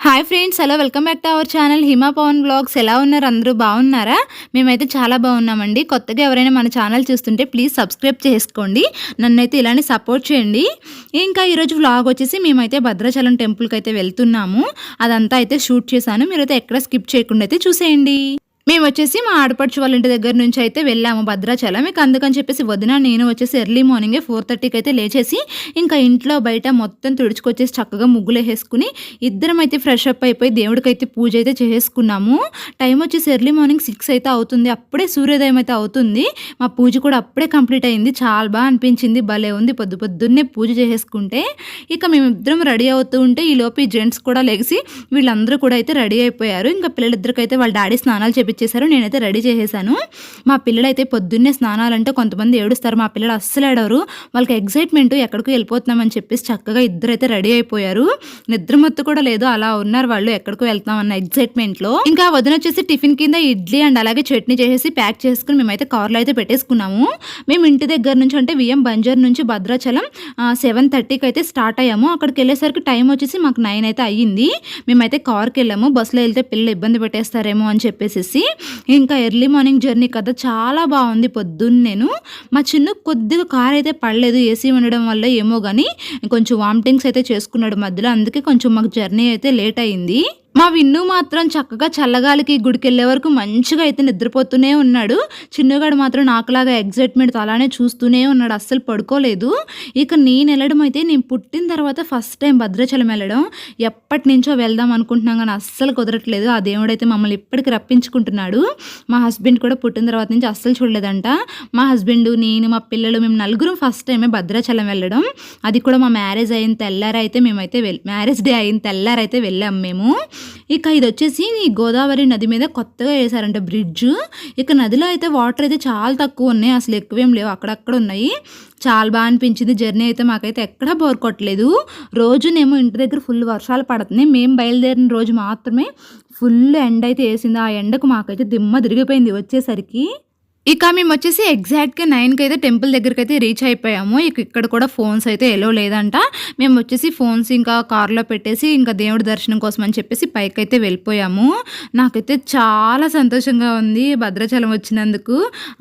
Hi friends hello welcome back to our channel Hima Pavan blogs ఎలా ఉన్నారు అందరూ? బాగున్నారా? మేమైతే చాలా బాగున్నామండి. కొత్తగా ఎవరైనా మన ఛానల్ చూస్తుంటే ప్లీజ్ సబ్స్క్రైబ్ చేసుకోండి. నన్నైతే ఇలానే సపోర్ట్ చేయండి. ఇంకా ఈరోజు వ్లాగ్ వచ్చేసి మేమైతే భద్రాచలం టెంపుల్కి అయితే వెళ్తున్నాము. అదంతా అయితే షూట్ చేశాను. మీరైతే ఎక్కడ స్కిప్ చేయకుండా అయితే చూసేయండి. మేము వచ్చేసి మా ఆడపడుచు వాళ్ళ ఇంటి దగ్గర నుంచి అయితే వెళ్ళాము భద్రాచలం. మీకు అందుకని చెప్పేసి వదిన నేను వచ్చేసి ఎర్లీ మార్నింగే ఫోర్ థర్టీకి అయితే లేచేసి ఇంకా ఇంట్లో బయట మొత్తం తుడుచుకొచ్చేసి చక్కగా ముగ్గులు వేసుకుని ఇద్దరం అయితే ఫ్రెష్ అప్ అయిపోయి దేవుడికి అయితే పూజ అయితే చేసుకున్నాము. టైం వచ్చేసి ఎర్లీ మార్నింగ్ సిక్స్ అయితే అవుతుంది. అప్పుడే సూర్యోదయం అయితే అవుతుంది. మా పూజ కూడా అప్పుడే కంప్లీట్ అయింది. చాలా బాగా అనిపించింది. భలే ఉంది. పొద్దు పొద్దున్నే పూజ చేసుకుంటే ఇక మేమిద్దరం రెడీ అవుతూ ఉంటే ఈ లోపు ఈ జెంట్స్ కూడా లెగిసి వీళ్ళందరూ కూడా అయితే రెడీ అయిపోయారు. ఇంకా పిల్లలిద్దరికైతే వాళ్ళ డాడీ స్నానాలు చేపించారు తెచ్చేశారు నేనైతే రెడీ చేసేసాను. మా పిల్లలైతే పొద్దున్నే స్నానాలంటే కొంతమంది ఏడుస్తారు. మా పిల్లలు అస్సలు ఏడవరు. వాళ్ళకి ఎగ్జైట్మెంట్ ఎక్కడికి వెళ్ళిపోతున్నామని చెప్పేసి చక్కగా ఇద్దరైతే రెడీ అయిపోయారు. నిద్రమత్తు కూడా లేదు. అలా ఉన్నారు వాళ్ళు. ఎక్కడికి వెళ్తామన్న ఎగ్జైట్మెంట్లో ఇంకా వదిన వచ్చేసి టిఫిన్ కింద ఇడ్లీ అండ్ అలాగే చట్నీ చేసేసి ప్యాక్ చేసుకుని మేమైతే కార్లో అయితే పెట్టేసుకున్నాము. మేము ఇంటి దగ్గర నుంచి అంటే విఎం బంజర్ నుంచి భద్రాచలం సెవెన్ థర్టీకి అయితే స్టార్ట్ అయ్యాము. అక్కడికి వెళ్ళేసరికి టైం వచ్చేసి మాకు నైన్ అయితే అయ్యింది. మేమైతే కార్కి వెళ్ళాము. బస్సులో వెళ్తే పిల్లలు ఇబ్బంది పెట్టేస్తారేమో అని చెప్పేసి ఇంకా ఎర్లీ మార్నింగ్ జర్నీ కదా చాలా బాగుంది పొద్దున్న నేను. మా చిన్న కొద్దిగా కార్ అయితే పడలేదు ఏసీ ఉండడం వల్ల ఏమో కానీ కొంచెం వామిటింగ్స్ అయితే చేసుకున్నాడు మధ్యలో అందుకే కొంచెం మాకు జర్నీ అయితే లేట్ అయింది. మా విన్ను మాత్రం చక్కగా చల్లగాలికి గుడికెళ్ళే వరకు మంచిగా అయితే నిద్రపోతూనే ఉన్నాడు. చిన్నగాడు మాత్రం నాకులాగా ఎగ్జైట్మెంట్తో అలానే చూస్తూనే ఉన్నాడు. అస్సలు పడుకోలేదు. ఇక నేను వెళ్ళడం అయితే నేను పుట్టిన తర్వాత ఫస్ట్ టైం భద్రాచలం వెళ్ళడం. ఎప్పటి నుంచో వెళ్దాం అనుకుంటున్నాం కానీ అస్సలు కుదరట్లేదు. ఆ దేవుడైతే మమ్మల్ని ఇప్పటికి రప్పించుకుంటున్నాడు. మా హస్బెండ్ కూడా పుట్టిన తర్వాత నుంచి అస్సలు చూడలేదంట. మా హస్బెండ్ నేను మా పిల్లలు మేము నలుగురం ఫస్ట్ టైమే భద్రాచలం వెళ్ళడం. అది కూడా మా మ్యారేజ్ అయిన తెల్లారైతే మేమైతే వెళ్ మ్యారేజ్ డే అయిన తెల్లారైతే వెళ్ళాం మేము. ఇక ఇది వచ్చేసి ఈ గోదావరి నది మీద కొత్తగా వేసారంట బ్రిడ్జ్. ఇక నదిలో అయితే వాటర్ అయితే చాలా తక్కువ ఉన్నాయి. అసలు ఎక్కువేం లేవు. అక్కడక్కడ ఉన్నాయి. చాలా బాగా అనిపించింది. జర్నీ అయితే మాకైతే ఎక్కడ బోర్ కొట్టలేదు. రోజునేమో ఇంటి దగ్గర ఫుల్ వర్షాలు పడుతున్నాయి. మేము బయలుదేరిన రోజు మాత్రమే ఫుల్ ఎండ అయితే వేసింది. ఆ ఎండకు మాకైతే దిమ్మ తిరిగిపోయింది. వచ్చేసరికి ఇక మేము వచ్చేసి ఎగ్జాక్ట్గా నైన్కి అయితే టెంపుల్ దగ్గరికి అయితే రీచ్ అయిపోయాము. ఇక ఇక్కడ కూడా ఫోన్స్ అయితే ఎలో లేదంట. మేము వచ్చేసి ఫోన్స్ ఇంకా కార్లో పెట్టేసి ఇంకా దేవుడి దర్శనం కోసం అని చెప్పేసి పైకి అయితే వెళ్ళిపోయాము. నాకైతే చాలా సంతోషంగా ఉంది భద్రాచలం వచ్చినందుకు.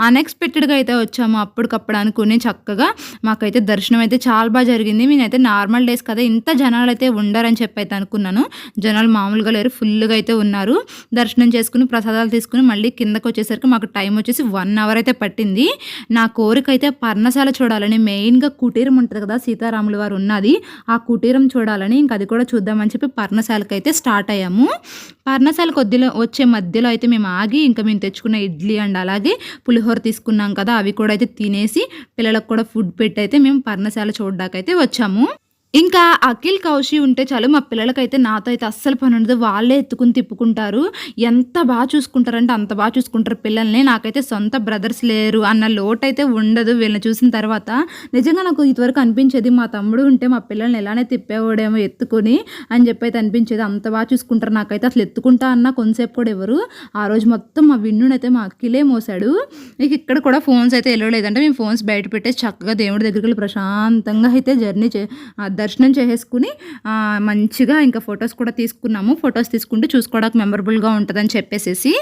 అన్ఎక్స్పెక్టెడ్గా అయితే వచ్చాము అప్పటికప్పుడు అనుకుని చక్కగా. మాకైతే దర్శనం అయితే చాలా బాగా జరిగింది. నేనైతే నార్మల్ డేస్ కదా ఇంత జనాలు అయితే ఉండరని చెప్పి అయితే అనుకున్నాను. జనాలు మామూలుగా లేరు ఫుల్గా అయితే ఉన్నారు. దర్శనం చేసుకుని ప్రసాదాలు తీసుకుని మళ్ళీ కిందకు వచ్చేసరికి మాకు టైం వచ్చేసి వన్ అవర్ అయితే పట్టింది. నా కోరిక అయితే పర్ణశాల చూడాలని మెయిన్గా కుటీరం ఉంటుంది కదా సీతారాములు వారు ఉన్నది. ఆ కుటీరం చూడాలని ఇంక అది కూడా చూద్దామని చెప్పి పర్ణశాలకు అయితే స్టార్ట్ అయ్యాము. పర్ణశాల కొద్దిలో వచ్చే మధ్యలో అయితే మేము ఆగి ఇంకా మేము తెచ్చుకున్న ఇడ్లీ అండ్ అలాగే పులిహోర తీసుకున్నాం కదా అవి కూడా అయితే తినేసి పిల్లలకు కూడా ఫుడ్ పెట్టి అయితే మేము పర్ణశాల చూడడాకైతే వచ్చాము. ఇంకా అఖిల్ కౌశి ఉంటే చాలు మా పిల్లలకైతే నాతో అయితే అస్సలు పని ఉండదు. వాళ్ళే ఎత్తుకుని తిప్పుకుంటారు. ఎంత బాగా చూసుకుంటారంటే అంత బాగా చూసుకుంటారు పిల్లల్ని. నాకైతే సొంత బ్రదర్స్ లేరు అన్న లోటు అయితే ఉండదు వీళ్ళని చూసిన తర్వాత. నిజంగా నాకు ఇదివరకు అనిపించేది మా తమ్ముడు ఉంటే మా పిల్లల్ని ఎలానే తిప్పేవాడేమో ఎత్తుకొని అని చెప్పి అయితే అనిపించేది. అంత బాగా చూసుకుంటారు. నాకైతే అసలు ఎత్తుకుంటా అన్న కొంతసేపు కూడా ఎవరు. ఆ రోజు మొత్తం మా విన్నునైతే మా అఖిలే మోసాడు. ఇక ఇక్కడ కూడా ఫోన్స్ అయితే వెళ్ళలేదంటే మేము ఫోన్స్ బయట పెట్టేసి చక్కగా దేవుడి దగ్గరికి వెళ్ళి ప్రశాంతంగా అయితే జర్నీ చే దర్శనం చేసేసుకుని మంచిగా ఇంకా ఫొటోస్ కూడా తీసుకున్నాము. ఫొటోస్ తీసుకుంటే చూసుకోవడానికి మెమరబుల్గా ఉంటుందని చెప్పేసి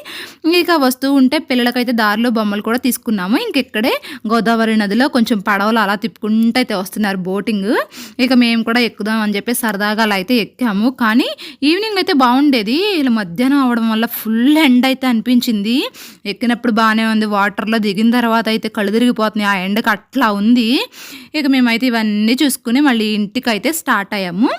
ఇక వస్తూ ఉంటే పిల్లలకైతే దారిలో బొమ్మలు కూడా తీసుకున్నాము. ఇంకెక్కడే గోదావరి నదిలో కొంచెం పడవలు అలా తిప్పుకుంటూ అయితే వస్తున్నారు బోటింగ్. ఇక మేము కూడా ఎక్కుదాం అని చెప్పి సరదాగా అలా అయితే ఎక్కాము. కానీ ఈవినింగ్ అయితే బాగుండేది. ఇలా మధ్యాహ్నం అవడం వల్ల ఫుల్ ఎండ్ అయితే అనిపించింది. ఎక్కినప్పుడు బాగానే ఉంది. వాటర్లో దిగిన తర్వాత అయితే కళ్ళు తిరిగిపోతున్నాయి. ఆ ఎండకు అట్లా ఉంది. ఇక మేమైతే ఇవన్నీ చూసుకుని మళ్ళీ ఇంటికి అయితే స్టార్ట్ అయ్యాము.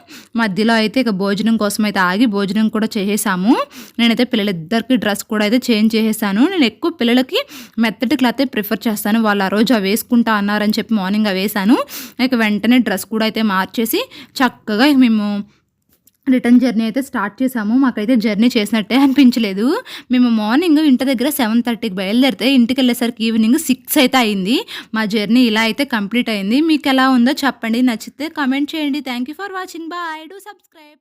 మధ్యలో అయితే ఇక భోజనం కోసం అయితే ఆగి భోజనం కూడా చేసేసాము. నేనైతే పిల్లలిద్దరికి డ్రెస్ కూడా అయితే చేంజ్ చేసేసాను. నేను ఎక్కువ పిల్లలకి మెత్తటి క్లాత్ ప్రిఫర్ చేస్తాను. వాళ్ళు ఆ రోజు అవి వేసుకుంటా అన్నారని చెప్పి మార్నింగ్ అవి వేసాను ఇక వెంటనే డ్రెస్ కూడా అయితే మార్చేసి చక్కగా మేము రిటర్న్ జర్నీ అయితే స్టార్ట్ చేసాము మాకైతే జర్నీ చేసినట్టే అనిపించలేదు. మేము మార్నింగ్ ఇంటి దగ్గర సెవెన్ థర్టీకి బయలుదేరితే ఇంటికి వెళ్ళేసరికి ఈవినింగ్ సిక్స్ అయితే అయింది. మా జర్నీ ఇలా అయితే కంప్లీట్ అయింది. మీకు ఎలా ఉందో చెప్పండి. నచ్చితే కమెంట్ చేయండి. Thank you for watching bye do subscribe